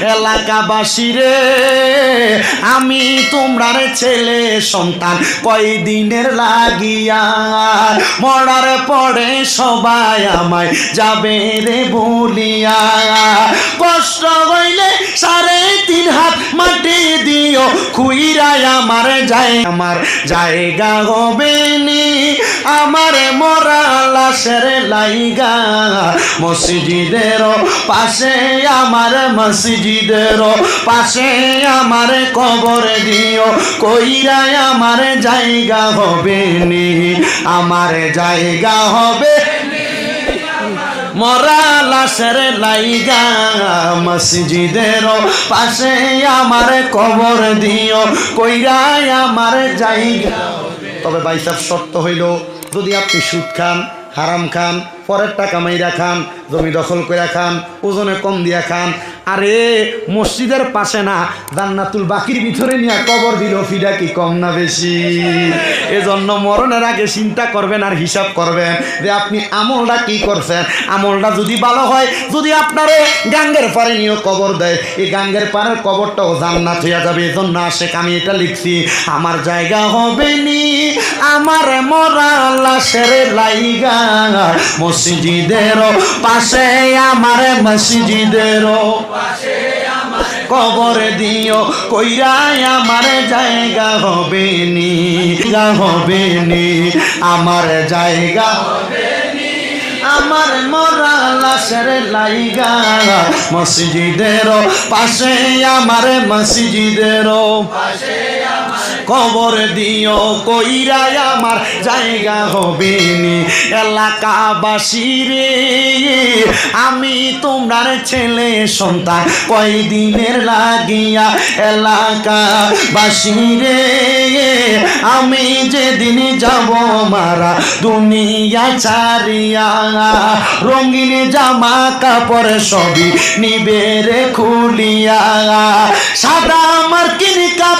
এলাকাবাসী রে, আমি তোমরার ছেলে সন্তান, কয়দিনের লাগিয়া? মরার পরে সবাই আমায় যাবে রে বলিয়া। কষ্ট খুইরাই আমার যায়, আমার জায়গা হবে আমার মরা লাশের লাইগা মসজিদের পাশে, আমার মসজিদের পাশে আমার কবর দিও। কইরাই আমার জায়গা হবে নি, আমার জায়গা হবে মরা লাশের লাইগা মসজিদের পাশে আমার কবর দিও, কইরাই আমার জায়গা। তবে বাইসাব শর্ত হইল, যদি আপনি সুদ খান, হারাম খান, পরের টাকা মাইরা খান, জমি দখল করে খান, ওজনে কম দিয়া খান আরে, মসজিদের পাশে না, জান্নাতুল বাকির ভিতরে নিয়ে কবর দিল ফিডা কি কম না বেশি? এজন্য মরণের আগে চিন্তা করবেন আর হিসাব করবেন যে আপনি আমলটা কি করছেন। আমলটা যদি ভালো হয়, যদি আপনারে গাঙ্গের পারে নিয়ে কবর দেয়, এই গাঙ্গের পাড়ের কবরটাও জান্নাত হইয়া যাবে। এজন্য আশেক আমি এটা লিখছি, আমার জায়গা হবে নি আমার মরা লাশের লাইগা, মসজিদের পাশে আমার মসজিদের কবর দিও কইরাই আমার জায়গা হবে নি, জায়গা হবে নি, আমার জায়গা আমার মরা লাশের লাইগা, মসজিদের পাশে আমার মসজিদের কবর দিও কইরাই আমার জায়গা হবে নি এলাকাবাসী রে আমি তোমার ছেলে, সন্তান কয়দিনের লাগিয়া এলাকাবাসী রে আমি যেদিন যাব মারা দুনিয়া চারিয়া রঙিন জামা কাপড় সবই নিবে খুলিয়া, সাদা আমার কিনি কাপড়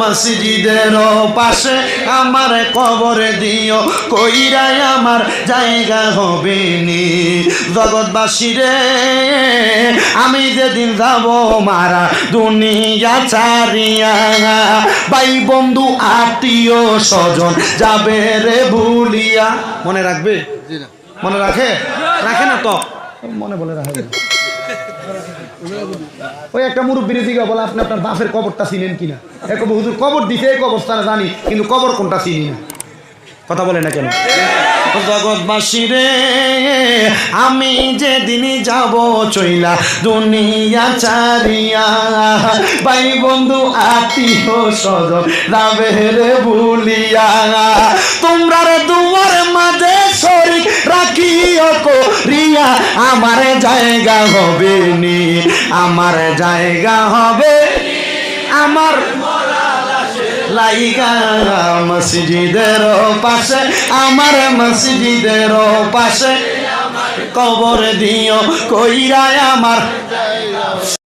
মসজিদের পাশে আমার কবর দিও কইরাই আমার জায়গা হবে নি। জগৎবাসী রে আমি যেদিন যাব মারা দুনিয়া চারিয়া ভাই বন্ধু আত্মীয় স্বজন যাবে রে ভুলিয়া। মনে রাখবে? মনে রাখে? রাখে না তো? মনে বলে রাখে। ওই একটা মুরব্বীর দিকে বলে আপনি আপনার বাপের কবরটা চিনেন কিনা? এক হুজুর, কবর দিতে জানি, কিন্তু কবর কোনটা চিনি না। কথা বলে না কেন? জগৎবাসী রে আমি যেদিন যাব চইলা দুনিয়া চারিয়া ভাই বন্ধু আত্মীয় স্বজন যাবে রে ভুলিয়া তোমরা রে দুয়ার মাঝে আমার জায়গা হবে নি, আমার জায়গা হবে আমার লাইগা মসজিদের পাশে, আমার মসজিদের পাশে। কবর দিও কইরায় আমার